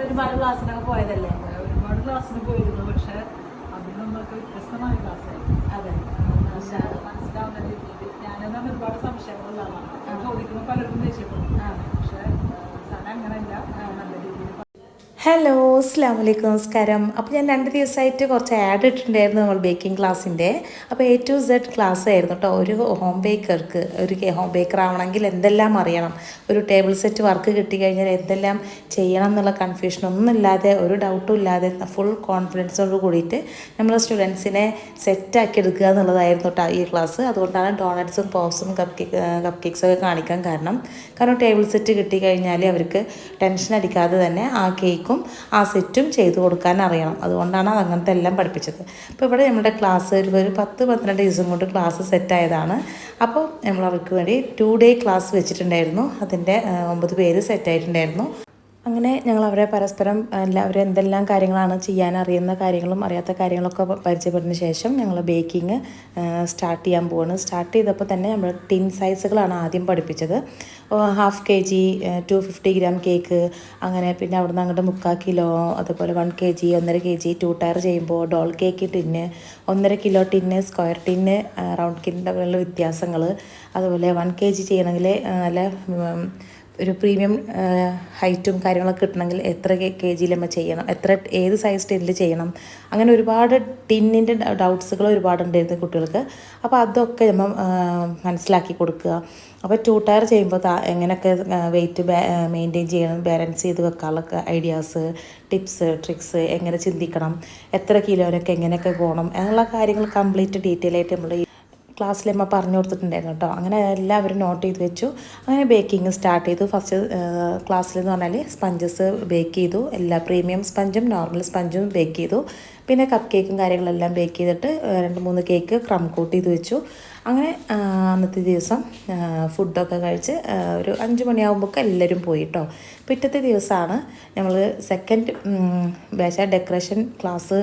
ഒരുപാട് ക്ലാസ്സിനൊക്കെ പോയതല്ലേ? ഒരുപാട് ക്ലാസ്സിന് പോയിരുന്നു പക്ഷെ അതിൽ നമ്മൾക്ക് വ്യത്യസ്തമായ ക്ലാസ്സായിരുന്നു അതെ. പക്ഷെ മനസ്സിലാവുന്ന രീതിയിൽ ഞാനെന്നാണ് ഒരുപാട് സംശയങ്ങളുള്ള ആളാണ് ഞാൻ ചോദിക്കുമ്പോൾ പലർക്കും ദേഷ്യപ്പെടും പക്ഷെ സാധനം അങ്ങനെയല്ല. ഹലോ അസ്സാം വലൈക്കും നമസ്കാരം. അപ്പോൾ ഞാൻ രണ്ട് ദിവസമായിട്ട് കുറച്ച് ആഡ് ഇട്ടിട്ടുണ്ടായിരുന്നു നമ്മൾ ബേക്കിംഗ് ക്ലാസ്സിന്റെ അപ്പോൾ എ ടു സെഡ് ക്ലാസ് ആയിരുന്നു കേട്ടോ ഒരു ഹോം ബേക്കർക്ക് ഒരു ഹോം ബേക്കർ ആവണമെങ്കിൽ എന്തെല്ലാം അറിയണം? ഒരു ടേബിൾ സെറ്റ് വർക്ക് കിട്ടി കഴിഞ്ഞാൽ എന്തെല്ലാം ചെയ്യണം എന്നുള്ള കൺഫ്യൂഷൻ ഒന്നും ഇല്ലാതെ ഒരു ഡൗട്ടും ഇല്ലാതെ ഫുൾ കോൺഫിഡൻസോട് കൂടിയിട്ട് നമ്മൾ സ്റ്റുഡൻസിനെ സെറ്റാക്കി എടുക്കുക എന്നുള്ളതായിരുന്നു കേട്ടോ ഈ ക്ലാസ് അതുകൊണ്ടാണ് ഡോണറ്റ്സും പോപ്സും കപ്പ് കേക്ക് കപ്പ് ഒക്കെ കാണിക്കാൻ കാരണം. കാരണം ടേബിൾ സെറ്റ് കിട്ടിക്കഴിഞ്ഞാൽ അവർക്ക് ടെൻഷൻ അടിക്കാതെ തന്നെ ആ കേക്കും ആ സെറ്റും ചെയ്തു കൊടുക്കാൻ അറിയണം. അതുകൊണ്ടാണ് അത് അങ്ങനത്തെ എല്ലാം പഠിപ്പിച്ചത്. അപ്പോൾ ഇവിടെ നമ്മുടെ ക്ലാസ് ഒരു പത്ത് പന്ത്രണ്ട് ദിവസം കൊണ്ട് ക്ലാസ് സെറ്റായതാണ്. അപ്പോൾ നമ്മൾ അവർക്ക് വേണ്ടി ടു ഡേ ക്ലാസ് വെച്ചിട്ടുണ്ടായിരുന്നു. അതിന്റെ ഒമ്പത് പേര് സെറ്റായിട്ടുണ്ടായിരുന്നു അങ്ങനെ ഞങ്ങൾ അവരെ പരസ്പരം എല്ലാവരും എന്തെല്ലാം കാര്യങ്ങളാണ് ചെയ്യാൻ അറിയുന്ന കാര്യങ്ങളും അറിയാത്ത കാര്യങ്ങളൊക്കെ പരിചയപ്പെടുന്ന ശേഷം ഞങ്ങൾ ബേക്കിംഗ് സ്റ്റാർട്ട് ചെയ്യാൻ പോവാണ്. സ്റ്റാർട്ട് ചെയ്തപ്പോൾ തന്നെ നമ്മൾ ടിൻ സൈസുകളാണ് ആദ്യം പഠിപ്പിച്ചത്. Half K G two fifty gram cake അങ്ങനെ പിന്നെ അവിടുന്ന് അങ്ങോട്ട് മുക്കാൽ കിലോ അതുപോലെ വൺ കെ ജി ഒന്നര കെ ജി ടു ടയർ ചെയ്യുമ്പോൾ ഡോൾ കേക്ക് ടിന്ന് ഒന്നര kilo tin square tin round കിന്റെ തമ്മിലുള്ള വ്യത്യാസങ്ങൾ അതുപോലെ വൺ കെ ജി ചെയ്യണമെങ്കിൽ നല്ല ഒരു പ്രീമിയം ഹൈറ്റും കാര്യങ്ങളൊക്കെ കിട്ടണമെങ്കിൽ എത്ര കെ ജിയിൽ നമ്മൾ ചെയ്യണം എത്ര ഏത് സൈസ് ടിന്നിൽ ചെയ്യണം അങ്ങനെ ഒരുപാട് ടിന്നിന്റെ ഡൗട്ട്സുകൾ ഒരുപാട് ഉണ്ടായിരുന്നു കുട്ടികൾക്ക്. അപ്പോൾ അതൊക്കെ നമ്മൾ മനസ്സിലാക്കി കൊടുക്കുക. അപ്പോൾ ടു ടയർ ചെയ്യുമ്പോൾ എങ്ങനെയൊക്കെ വെയിറ്റ് മെയിന്റെയിൻ ചെയ്യണം ബാലൻസ് ചെയ്ത് വെക്കാനുള്ള ഐഡിയാസ് ടിപ്സ് ട്രിക്സ് എങ്ങനെ ചിന്തിക്കണം എത്ര കിലോനൊക്കെ എങ്ങനെയൊക്കെ പോകണം എന്നുള്ള കാര്യങ്ങൾ കംപ്ലീറ്റ് ഡീറ്റെയിൽ ആയിട്ട് നമ്മൾ അമ്മ പറഞ്ഞു കൊടുത്തിട്ടുണ്ടായിരുന്നു കേട്ടോ. അങ്ങനെ എല്ലാവരും നോട്ട് ചെയ്ത് വെച്ചു. അങ്ങനെ ബേക്കിംഗ് സ്റ്റാർട്ട് ചെയ്തു. ഫസ്റ്റ് ക്ലാസ്സിൽ എന്ന് പറഞ്ഞാൽ സ്പഞ്ചസ് ബേക്ക് ചെയ്തു. എല്ലാ പ്രീമിയം സ്പഞ്ചും നോർമൽ സ്പഞ്ചും ബേക്ക് ചെയ്തു. പിന്നെ കപ്പ് കേക്കും കാര്യങ്ങളെല്ലാം ബേക്ക് ചെയ്തിട്ട് രണ്ട് മൂന്ന് കേക്ക് ക്രം കൂട്ട് ചെയ്ത് വെച്ചു. അങ്ങനെ അന്നത്തെ ദിവസം ഫുഡൊക്കെ കഴിച്ച് ഒരു അഞ്ച് മണിയാകുമ്പോൾ എല്ലാവരും പോയി കേട്ടോ പിറ്റത്തെ ദിവസമാണ് നമ്മൾ second base decoration class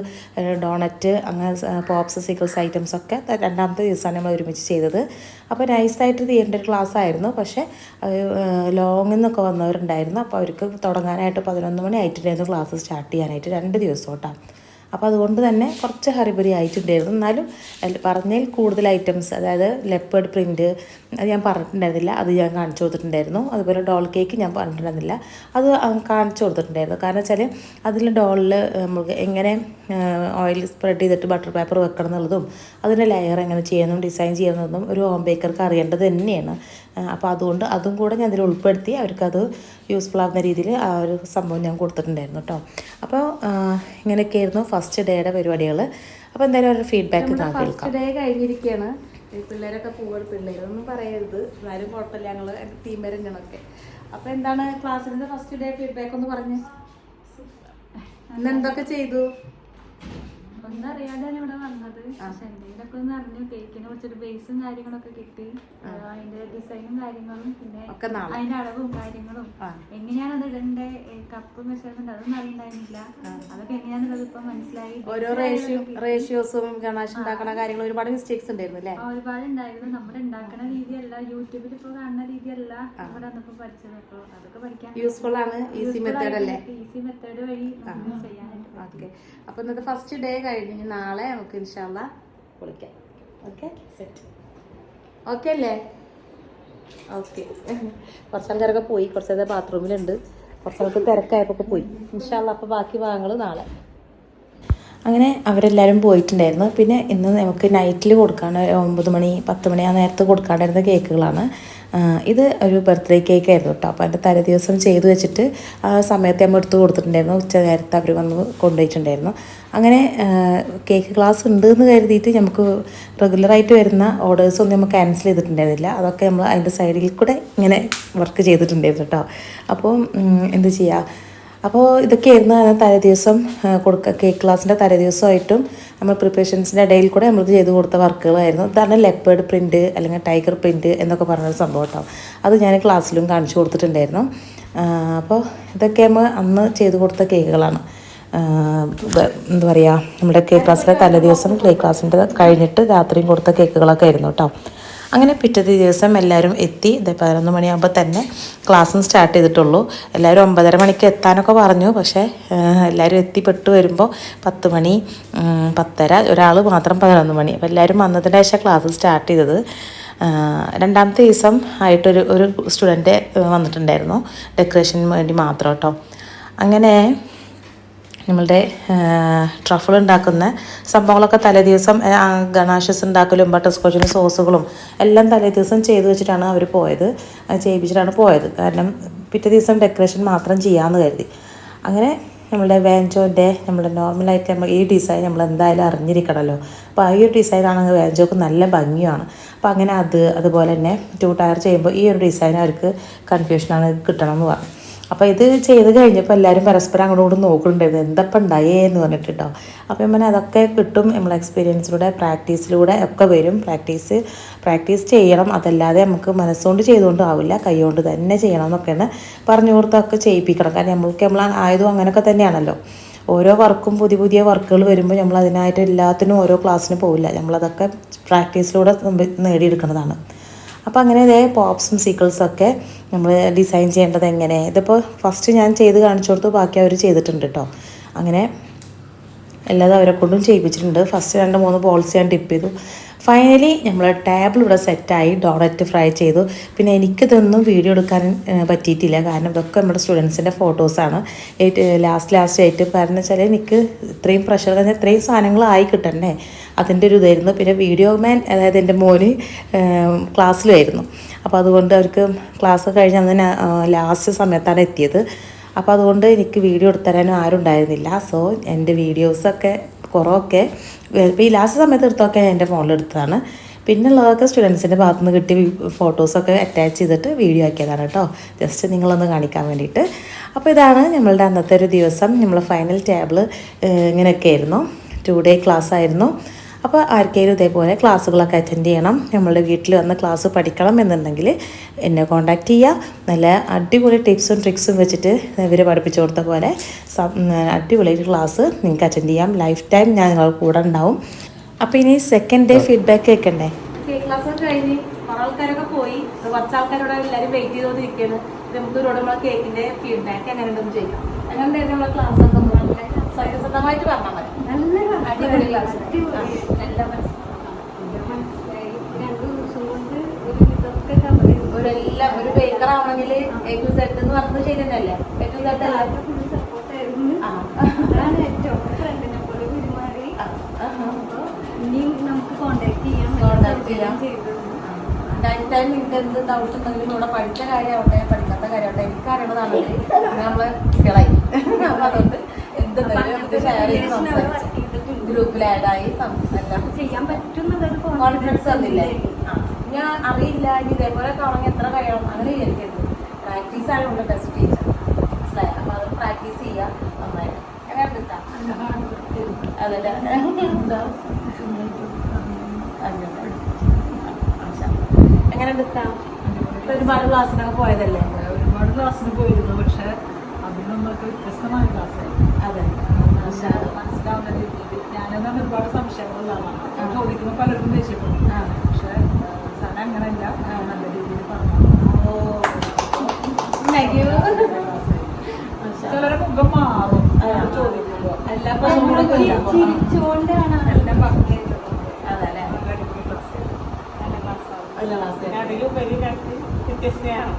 donut അങ്ങനെ പോപ്സ് സിക്കിൾസ് ഐറ്റംസ് ഒക്കെ രണ്ടാമത്തെ ദിവസമാണ് നമ്മൾ ഒരുമിച്ച് ചെയ്തത്. അപ്പോൾ നൈസായിട്ട് ചെയ്യേണ്ട ഒരു ക്ലാസ് ആയിരുന്നു. പക്ഷേ ലോങ്ങിൽ നിന്നൊക്കെ വന്നവരുണ്ടായിരുന്നു. അപ്പോൾ അവർക്ക് തുടങ്ങാനായിട്ട് പതിനൊന്ന് മണി ആയിട്ടുണ്ടായിരുന്നു ക്ലാസ് സ്റ്റാർട്ട് ചെയ്യാനായിട്ട്. രണ്ട് ദിവസം കേട്ടോ അപ്പോൾ അതുകൊണ്ട് തന്നെ കുറച്ച് ഹറിബറി ആയിട്ടുണ്ടായിരുന്നു. എന്നാലും പറഞ്ഞതിൽ കൂടുതൽ ഐറ്റംസ് അതായത് ലെപ്പേഡ് പ്രിന്റ് അത് ഞാൻ പറഞ്ഞിട്ടുണ്ടായിരുന്നില്ല. അത് ഞാൻ കാണിച്ചു കൊടുത്തിട്ടുണ്ടായിരുന്നു. അതുപോലെ ഡോൾ കേക്ക് ഞാൻ പറഞ്ഞിട്ടുണ്ടായിരുന്നില്ല. അത് കാണിച്ചു കൊടുത്തിട്ടുണ്ടായിരുന്നു. കാരണം വെച്ചാൽ അതിൽ ഡോളിൽ നമുക്ക് എങ്ങനെ ഓയിൽ സ്പ്രെഡ് ചെയ്തിട്ട് ബട്ടർ പേപ്പർ വെക്കണം എന്നുള്ളതും അതിന്റെ ലെയർ എങ്ങനെ ചെയ്യണം ഡിസൈൻ ചെയ്യണമെന്നും ഒരു ഹോം ബേക്കർക്ക് അറിയേണ്ടത് തന്നെയാണ്. അപ്പോൾ അതുകൊണ്ട് അതും കൂടെ ഞാൻ അതിൽ ഉൾപ്പെടുത്തി അവർക്കത് യൂസ്ഫുൾ ആവുന്ന രീതിയിൽ ആ ഒരു സംഭവം ഞാൻ കൊടുത്തിട്ടുണ്ടായിരുന്നു കേട്ടോ അപ്പോൾ ഇങ്ങനെയൊക്കെയായിരുന്നു ഫസ്റ്റ് ഡേയുടെ പരിപാടികൾ. അപ്പോൾ എന്തായാലും ഒരു ഫീഡ്ബാക്ക് ഞാൻ കേൾക്കാം. ഫസ്റ്റ് ഡേ കഴിഞ്ഞിരിക്കുകയാണ് പിള്ളേരൊക്കെ പോവാണ് പിള്ളേരൊന്നും പറയരുത്. എന്നാലും കുഴപ്പമില്ല ഞങ്ങൾ ടീം വരഞ്ഞണൊക്കെ അപ്പൊ എന്താണ് ക്ലാസ്സിന്റെ ഫസ്റ്റ് ഡേ ഫീഡ്ബാക്ക് ഒന്ന് പറഞ്ഞ്? അന്ന് എന്തൊക്കെ ചെയ്തു? ഒന്നറിയാതെയാണ് ഇവിടെ വന്നത്. പക്ഷെ എന്തെങ്കിലുമൊക്കെ ഒന്ന് അറിഞ്ഞു കേക്കിനെ കുറിച്ചൊരു ബേസും കാര്യങ്ങളൊക്കെ കിട്ടി. അതിന്റെ ഡിസൈനും കാര്യങ്ങളും പിന്നെ അതിന്റെ അളവും കാര്യങ്ങളും. എങ്ങനെയാണ് അത് ഇടേണ്ട? കപ്പ് മെഷർമെന്റ് അതൊന്നും അറിയണ്ടായിരുന്നില്ല. അതൊക്കെ എങ്ങനെയാന്നുള്ളത് ഇപ്പൊ മനസ്സിലായി. ഓരോ റേഷ്യോ റേഷ്യോസും ഗണേഷ് ഉണ്ടാക്കണ കാര്യങ്ങൾ ഒരുപാട് മിസ്റ്റേക്സ് ഉണ്ടായിരുന്നു അല്ലേ ഒരുപാട് ഉണ്ടായിരുന്നു. നമ്മുടെ ഉണ്ടാക്കണ രീതിയല്ല യൂട്യൂബിൽ ഇപ്പൊ കാണുന്ന രീതിയല്ല നമ്മുടെ അന്നപ്പോ പഠിച്ചത്. അപ്പൊ അതൊക്കെ പഠിക്കാൻ യൂസ്ഫുൾ ആണ് ഈസി മെത്തേഡ് അല്ലേ? ഈസി മെത്തേഡ് വഴി ചെയ്യാനായിട്ട്. ഓക്കെ. അപ്പൊ ഇന്നത്തെ ഫസ്റ്റ് ഡേ കഴിഞ്ഞ് നാളെ നമുക്ക് ഇൻഷാല്ല കുളിക്കാം ഓക്കെ? സെറ്റ് ഓക്കെ അല്ലേ? ഓക്കെ. കുറച്ച് ആൾക്കാരൊക്കെ പോയി. കുറച്ച് നേരം ബാത്റൂമിലുണ്ട്. കുറച്ച് ആൾക്ക് തിരക്കായപ്പോൾ പോയി ഇൻഷാല്ല അപ്പോൾ ബാക്കി ഭാഗങ്ങൾ നാളെ. അങ്ങനെ അവരെല്ലാവരും പോയിട്ടുണ്ടായിരുന്നു. പിന്നെ ഇന്ന് നമുക്ക് നൈറ്റിൽ കൊടുക്കാൻ ഒമ്പത് മണി പത്ത് മണി ആ നേരത്ത് കൊടുക്കാണ്ടായിരുന്ന കേക്കുകളാണ് ഇത് ഒരു ബർത്ത്ഡേ കേക്ക് ആയിരുന്നു കേട്ടോ അപ്പോൾ അതിന്റെ തലേ ദിവസം ചെയ്തു വെച്ചിട്ട് ആ സമയത്ത് നമ്മൾ എടുത്ത് കൊടുത്തിട്ടുണ്ടായിരുന്നു. ഉച്ച നേരത്തെ അവർ വന്ന് കൊണ്ടുപോയിട്ടുണ്ടായിരുന്നു. അങ്ങനെ കേക്ക് ക്ലാസ് ഉണ്ട് എന്ന് കരുതിയിട്ട് നമുക്ക് റെഗുലറായിട്ട് വരുന്ന ഓർഡേഴ്സ് ഒന്നും നമുക്ക് ക്യാൻസൽ ചെയ്തിട്ടുണ്ടായിരുന്നില്ല. അതൊക്കെ നമ്മൾ അതിന്റെ സൈഡിൽ കൂടെ ഇങ്ങനെ വർക്ക് ചെയ്തിട്ടുണ്ടായിരുന്നു കേട്ടോ അപ്പോൾ എന്ത് ചെയ്യുക അപ്പോൾ ഇതൊക്കെയായിരുന്നു തലേ ദിവസം കൊടുക്കുക കേക്ക് ക്ലാസ്സിന്റെ തലേ ദിവസമായിട്ടും നമ്മൾ പ്രിപ്പറേഷൻസിന്റെ ഇടയിൽ കൂടെ നമ്മൾ ചെയ്ത് കൊടുത്ത വർക്കുകളായിരുന്നു. ഇതാണ് ലെപ്പേർഡ് പ്രിന്റ് അല്ലെങ്കിൽ ടൈഗർ പ്രിന്റ് എന്നൊക്കെ പറഞ്ഞൊരു സംഭവം കേട്ടോ. അത് ഞാൻ ക്ലാസ്സിലും കാണിച്ചു കൊടുത്തിട്ടുണ്ടായിരുന്നു. അപ്പോൾ ഇതൊക്കെ നമ്മൾ അന്ന് ചെയ്ത് കൊടുത്ത കേക്കുകളാണ് എന്താ പറയുക നമ്മുടെ കേക്ക് ക്ലാസ്സിന്റെ തലേ ദിവസം കേക്ക് ക്ലാസ്സിന്റെ കഴിഞ്ഞിട്ട് രാത്രിയും കൊടുത്ത കേക്കുകളൊക്കെ ആയിരുന്നു കേട്ടോ. അങ്ങനെ പിറ്റത്തെ ദിവസം എല്ലാവരും എത്തി. പതിനൊന്ന് മണിയാകുമ്പോൾ തന്നെ ക്ലാസ്സും സ്റ്റാർട്ട് ചെയ്തിട്ടുള്ളൂ. എല്ലാവരും ഒമ്പതര മണിക്ക് എത്താനൊക്കെ പറഞ്ഞു. പക്ഷേ എല്ലാവരും എത്തിപ്പെട്ടു വരുമ്പോൾ പത്ത് മണി പത്തര ഒരാൾ മാത്രം പതിനൊന്ന് മണി. അപ്പോൾ എല്ലാവരും വന്നതിന് ശേഷം ക്ലാസ് സ്റ്റാർട്ട് ചെയ്തത്. രണ്ടാമത്തെ ദിവസം ആയിട്ടൊരു ഒരു സ്റ്റുഡന്റ് വന്നിട്ടുണ്ടായിരുന്നു. ഡെക്കറേഷന് വേണ്ടി മാത്രം കേട്ടോ അങ്ങനെ നമ്മളുടെ ട്രഫിൾ ഉണ്ടാക്കുന്ന സംഭവങ്ങളൊക്കെ തലേ ദിവസം ഗണാഷസ് ഉണ്ടാക്കലും ബട്ടർ സ്കോച്ചിനും സോസുകളും എല്ലാം തലേ ദിവസം ചെയ്ത് വെച്ചിട്ടാണ് അവർ പോയത്. ചെയ്യിപ്പിച്ചിട്ടാണ് പോയത്. കാരണം പിറ്റേ ദിവസം ഡെക്കറേഷൻ മാത്രം ചെയ്യാമെന്ന് കരുതി. അങ്ങനെ നമ്മളുടെ വാഞ്ചോന്റെ നമ്മുടെ നോർമലായിട്ട് നമ്മൾ ഈ ഡിസൈൻ നമ്മൾ എന്തായാലും അറിഞ്ഞിരിക്കണമല്ലോ അപ്പോൾ ഈ ഒരു ഡിസൈൻ ആണെങ്കിൽ വാഞ്ചോക്ക് നല്ല ഭംഗിയാണ്. അപ്പോൾ അങ്ങനെ അത് അതുപോലെ തന്നെ ടു ടയർ ചെയ്യുമ്പോൾ ഈ ഒരു ഡിസൈൻ അവർക്ക് കൺഫ്യൂഷനാണ് കിട്ടണം എന്ന് പറഞ്ഞു. അപ്പോൾ ഇത് ചെയ്ത് കഴിഞ്ഞപ്പോൾ എല്ലാവരും പരസ്പരം അങ്ങോട്ടും ഇങ്ങോട്ടും നോക്കുന്നുണ്ടായിരുന്നു. എന്തപ്പം ഉണ്ടായേ? എന്ന് പറഞ്ഞിട്ട് കേട്ടോ അപ്പോൾ ഇമ്മനെ അതൊക്കെ കിട്ടും നമ്മളെ എക്സ്പീരിയൻസിലൂടെ പ്രാക്ടീസിലൂടെ ഒക്കെ വരും. പ്രാക്ടീസ് പ്രാക്ടീസ് ചെയ്യണം. അതല്ലാതെ നമുക്ക് മനസ്സുകൊണ്ട് ചെയ്തുകൊണ്ട് ആവില്ല. കൈകൊണ്ട് തന്നെ ചെയ്യണം എന്നൊക്കെയാണ് പറഞ്ഞു കൊടുത്തൊക്കെ ചെയ്യിപ്പിക്കണം. കാരണം നമ്മൾക്ക് നമ്മൾ ആയതും അങ്ങനെയൊക്കെ തന്നെയാണല്ലോ. ഓരോ വർക്കും പുതിയ പുതിയ വർക്കുകൾ വരുമ്പോൾ നമ്മൾ അതിനായിട്ട് എല്ലാത്തിനും ഓരോ ക്ലാസ്സിന് പോവില്ല. നമ്മളതൊക്കെ പ്രാക്ടീസിലൂടെ നേടിയെടുക്കുന്നതാണ്. അപ്പോൾ അങ്ങനെ ഇതേ പോപ്സും സീക്കിൾസൊക്കെ നമ്മൾ ഡിസൈൻ ചെയ്യേണ്ടത് എങ്ങനെ? ഇതിപ്പോൾ ഫസ്റ്റ് ഞാൻ ചെയ്ത് കാണിച്ചു കൊടുത്തു ബാക്കി അവർ ചെയ്തിട്ടുണ്ട് കേട്ടോ അങ്ങനെ എല്ലാതും അവരെ കൊണ്ടും ചെയ്യിപ്പിച്ചിട്ടുണ്ട്. ഫസ്റ്റ് രണ്ട് മൂന്ന് ബോൾസ് ഞാൻ ടിപ്പ് ചെയ്തു. ഫൈനലി നമ്മൾ ടേബിൾ ഇവിടെ സെറ്റായി ഡോണറ്റ് ഫ്രൈ ചെയ്തു. പിന്നെ എനിക്കിതൊന്നും വീഡിയോ എടുക്കാൻ പറ്റിയിട്ടില്ല. കാരണം ഇതൊക്കെ നമ്മുടെ സ്റ്റുഡൻസിന്റെ ഫോട്ടോസാണ് ലാസ്റ്റ് ലാസ്റ്റ് ആയിട്ട് കാരണം വെച്ചാൽ എനിക്ക് ഇത്രയും പ്രഷർ തന്നെ ഇത്രയും സാധനങ്ങളായി കിട്ടണ്ടേ? അതിന്റെ ഒരു ഇതായിരുന്നു. പിന്നെ വീഡിയോ മാൻ അതായത് എന്റെ മോന് ക്ലാസ്സിലായിരുന്നു. അപ്പോൾ അതുകൊണ്ട് അവർക്ക് ക്ലാസ് കഴിഞ്ഞ് അന്ന് ലാസ്റ്റ് സമയത്താണ് എത്തിയത്. അപ്പോൾ അതുകൊണ്ട് എനിക്ക് വീഡിയോ എടുത്തരാനും ആരും ഉണ്ടായിരുന്നില്ല സോ എന്റെ വീഡിയോസൊക്കെ കുറവൊക്കെ ഈ ലാസ്റ്റ് സമയത്ത് എടുത്തൊക്കെ എന്റെ ഫോണിൽ എടുത്തതാണ്. പിന്നുള്ളതൊക്കെ സ്റ്റുഡൻസിന്റെ ഭാഗത്തു നിന്ന് കിട്ടിയ ഫോട്ടോസൊക്കെ അറ്റാച്ച് ചെയ്തിട്ട് വീഡിയോ ആക്കിയതാണ് കേട്ടോ. ജസ്റ്റ് നിങ്ങളൊന്ന് കാണിക്കാൻ വേണ്ടിയിട്ട്. അപ്പോൾ ഇതാണ് നമ്മളുടെ അന്നത്തെ ഒരു ദിവസം. നമ്മൾ ഫൈനൽ ടേബിൾ ഇങ്ങനെയൊക്കെ ആയിരുന്നു. ടു ഡേ ക്ലാസ് ആയിരുന്നു. അപ്പോൾ ആർക്കെങ്കിലും ഇതേപോലെ ക്ലാസ്സുകളൊക്കെ അറ്റൻഡ് ചെയ്യണം നമ്മളുടെ വീട്ടിൽ വന്ന് ക്ലാസ് പഠിക്കണം എന്നുണ്ടെങ്കിൽ എന്നെ കോൺടാക്റ്റ് ചെയ്യുക നല്ല അടിപൊളി ടിപ്സും ട്രിക്സും വെച്ചിട്ട് ഇവർ പഠിപ്പിച്ചു കൊടുത്ത പോലെ അടിപൊളി ക്ലാസ് നിങ്ങൾക്ക് അറ്റൻഡ് ചെയ്യാം. ലൈഫ് ടൈം ഞാൻ നിങ്ങളുടെ കൂടെ ഉണ്ടാവും. അപ്പോൾ ഇനി സെക്കൻഡ് ഡേ ഫീഡ്ബാക്ക് കേൾക്കണ്ടേ? ക്ലാസ് ഒക്കെ കഴിഞ്ഞ് കുറെ ആൾക്കാരൊക്കെ പോയി. കുറച്ച് ആൾക്കാരോട് എല്ലാവരും വെയിറ്റ് ചെയ്തോണ്ടിരിക്കുകയാണ് നമുക്ക് ഇവരോട് നമ്മളെ കേക്കിന്റെ ഫീഡ്ബാക്ക് എങ്ങനെയുണ്ടെന്ന് ചോദിക്കാം. അങ്ങനെ നമ്മളെ ക്ലാസ് ഒക്കെ? സത്യസന്ധമായിട്ട് പറഞ്ഞാൽ മതി. നല്ല അടിപൊളി class. എല്ലാം മനസ്സിലായി കൊണ്ട് ഒരു ബേക്കർ ആവണമെങ്കിൽ എ ടു സെഡ് എന്ന് പറഞ്ഞത് ശരി തന്നെയല്ലേ? എ ടു സെഡ് അല്ല? നിങ്ങൾക്ക് എന്ത് ഡൗട്ട് ഉണ്ടെങ്കിലും ഇവിടെ പഠിച്ച കാര്യമാവട്ടെ പഠിക്കാത്ത കാര്യമാവട്ടെ എനിക്ക് അറിയണതാണെങ്കിൽ നമ്മൾ കുട്ടികളായി. അപ്പൊ അതുകൊണ്ട് എന്തുണ്ടെങ്കിലും നമുക്ക് ഷെയർ ചെയ്ത് സംസാരിച്ചു ഗ്രൂപ്പിൽ ആഡായി ചെയ്യാൻ പറ്റുന്നതൊരു കോൺഫിഡൻസ് തന്നില്ലേ. ഞാൻ അറിയില്ല. ഇനി ഇതേപോലെ തുടങ്ങി എത്ര കഴിയണം? അങ്ങനെ വിചാരിക്കരുത്. പ്രാക്ടീസ് ആയതുകൊണ്ട് ബെസ്റ്റ് ടീച്ചർ മനസ്സിലായി? അപ്പൊ അത് പ്രാക്ടീസ് ചെയ്യുക നന്നായിട്ട് അതല്ലേ? എങ്ങനെ എടുത്താ ഒരുപാട് ക്ലാസ്സിനൊക്കെ പോയതല്ലേ? ഒരുപാട് ക്ലാസ്സിന് പോയിരുന്നു. പക്ഷെ അതിൽ നമ്മൾക്ക് വ്യത്യസ്തമായ ക്ലാസ്സായിരുന്നു അതെ മനസ്സിലാവുന്ന രീതിയിൽ ഞാനെന്നാണ് ഒരുപാട് സംശയങ്ങളുള്ള ആളാണ് ചോദിക്കുമ്പോൾ പലർക്കും ദേഷ്യപ്പെടും. പക്ഷെ സാധനം അങ്ങനെയല്ല. നല്ല രീതിയിൽ പറഞ്ഞു. ചിലരെ മുഖം മാറും. ചോദിക്കുമ്പോൾ എല്ലാ ചിരിച്ചുകൊണ്ടാണ് എല്ലാം പറഞ്ഞു അതിലുപരി രണ്ട് വ്യത്യസ്തയാണ്.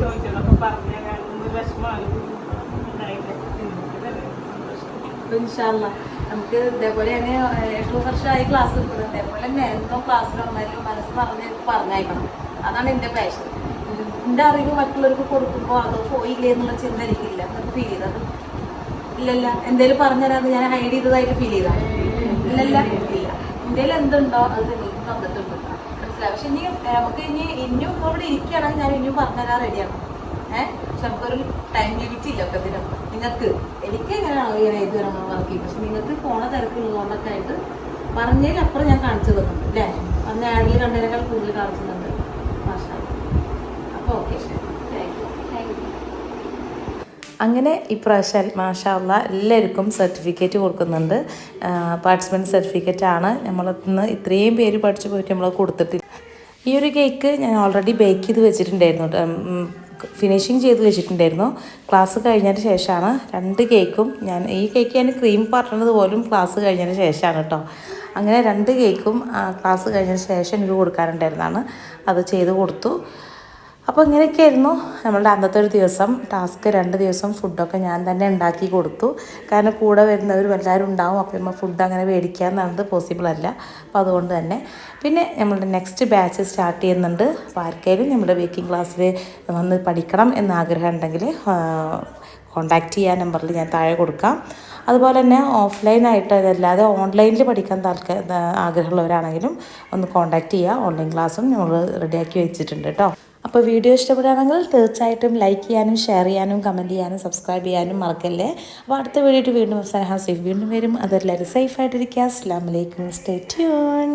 ചോദിച്ചതൊക്കെ പറഞ്ഞു തരാനൊന്നും വിഷമമാണ് ഇൻഷാല്ല നമുക്ക് ഇതേപോലെയാണ് എട്ട് വർഷമായി ക്ലാസ് എടുക്കുന്നത് അതേപോലെ തന്നെ എന്തോ ക്ലാസ്സിൽ വന്നാലും മനസ്സ് പറഞ്ഞ് പറഞ്ഞയക്കണം. അതാണ് എന്റെ പാഷൻ എന്റെ അറിവ് മറ്റുള്ളവർക്ക് കൊടുക്കുമ്പോൾ അത് പോയില്ലേ എന്നുള്ള ചിന്ത എനിക്കില്ല. നിങ്ങൾക്ക് ഫീൽ ചെയ്തത് ഇല്ലല്ല. എന്തേലും പറഞ്ഞുതരാന്ന് ഞാൻ ഹൈഡ് ചെയ്തതായിട്ട് ഫീൽ ചെയ്താൽ ഇല്ലല്ല ഇല്ല. എന്റെ എന്തുണ്ടോ അത് നിങ്ങൾക്ക് തന്നിട്ടുണ്ട്. മനസ്സിലായി? പക്ഷെ ഇനി നമുക്ക് ഇനി ഇനിയും ഇവിടെ ഇരിക്കുകയാണെങ്കിൽ ഞാൻ ഇനിയും പറഞ്ഞുതരാൻ റെഡിയാണ് ഏഹ് നമുക്കൊരു ടൈം ലിമിറ്റ് ഇല്ല. ഒക്കെ ഇതിനും നിങ്ങൾക്ക് എനിക്ക് എങ്ങനെയാണോ ഇങ്ങനെ ഇത് നമ്മൾ വർക്ക് പക്ഷെ നിങ്ങൾക്ക് പോണ തിരക്കുള്ളതുകൊണ്ടൊക്കെ ആയിട്ട് പറഞ്ഞതിലപ്പുറം ഞാൻ കാണിച്ചു തന്നിട്ടുണ്ട് അല്ലേ? അന്ന് ആഡിൽ കണ്ടതിനേക്കാൾ കൂടുതൽ കാണിച്ചു തന്നിട്ടുണ്ട് അപ്പോൾ ഓക്കെ യു അങ്ങനെ ഇപ്രാവശ്യം മാഷാള്ള എല്ലാവർക്കും സർട്ടിഫിക്കറ്റ് കൊടുക്കുന്നുണ്ട്. പാർട്ടിസിപ്പന്റ് സർട്ടിഫിക്കറ്റ് ആണ്. നമ്മൾ ഇന്ന് ഇത്രയും പേര് പഠിച്ചു പോയിട്ട് നമ്മൾ കൊടുത്തിട്ടില്ല. ഈ ഒരു കേക്ക് ഞാൻ ഓൾറെഡി ബേക്ക് ചെയ്ത് വെച്ചിട്ടുണ്ടായിരുന്നു. ഫിനിഷിങ് ചെയ്ത് വെച്ചിട്ടുണ്ടായിരുന്നു. ക്ലാസ് കഴിഞ്ഞതിന് ശേഷമാണ് രണ്ട് കേക്കും ഞാൻ ഈ കേക്ക് ഞാൻ ക്രീം പറഞ്ഞത് പോലും ക്ലാസ് കഴിഞ്ഞതിന് ശേഷമാണ് കേട്ടോ. അങ്ങനെ രണ്ട് കേക്കും ക്ലാസ് കഴിഞ്ഞതിന് ശേഷം എനിക്ക് കൊടുക്കാനുണ്ടായിരുന്നതാണ് അത് ചെയ്ത് കൊടുത്തു. അപ്പോൾ ഇങ്ങനെയൊക്കെയായിരുന്നു നമ്മളുടെ അന്നത്തെ ഒരു ദിവസം. ടാസ്ക് രണ്ട് ദിവസം ഫുഡൊക്കെ ഞാൻ തന്നെ ഉണ്ടാക്കി കൊടുത്തു. കാരണം കൂടെ വരുന്നവർ എല്ലാവരും ഉണ്ടാവും. അപ്പോൾ നമ്മൾ ഫുഡ് അങ്ങനെ മേടിക്കുക എന്നുള്ളത് പോസിബിൾ അല്ല. അപ്പോൾ അതുകൊണ്ട് തന്നെ. പിന്നെ നമ്മളുടെ നെക്സ്റ്റ് ബാച്ച് സ്റ്റാർട്ട് ചെയ്യുന്നുണ്ട്. അപ്പോൾ ആർക്കെങ്കിലും നമ്മുടെ ബേക്കിംഗ് ക്ലാസ്സിൽ വന്ന് പഠിക്കണം എന്ന് ആഗ്രഹം ഉണ്ടെങ്കിൽ കോൺടാക്റ്റ് ചെയ്യാൻ നമ്പറിൽ ഞാൻ താഴെ കൊടുക്കാം. അതുപോലെ തന്നെ ഓഫ്ലൈനായിട്ട് അതല്ലാതെ ഓൺലൈനിൽ പഠിക്കാൻ താൽക്ക ആഗ്രഹമുള്ളവരാണെങ്കിലും ഒന്ന് കോൺടാക്റ്റ് ചെയ്യുക ഓൺലൈൻ ക്ലാസ്സും നമ്മൾ റെഡിയാക്കി വെച്ചിട്ടുണ്ട് കേട്ടോ അപ്പോൾ വീഡിയോ ഇഷ്ടപ്പെടുകയാണെങ്കിൽ തീർച്ചയായിട്ടും ലൈക്ക് ചെയ്യാനും ഷെയർ ചെയ്യാനും കമന്റ് ചെയ്യാനും സബ്സ്ക്രൈബ് ചെയ്യാനും മറക്കല്ലേ? അപ്പോൾ അടുത്ത വീഡിയോ വീണ്ടും അവസാനം സേഫ് വീണ്ടും വരും. അതെല്ലാവരും സേഫായിട്ടിരിക്കുക അസ്സാം വലൈക്കും സ്റ്റേ ട്യൂൺ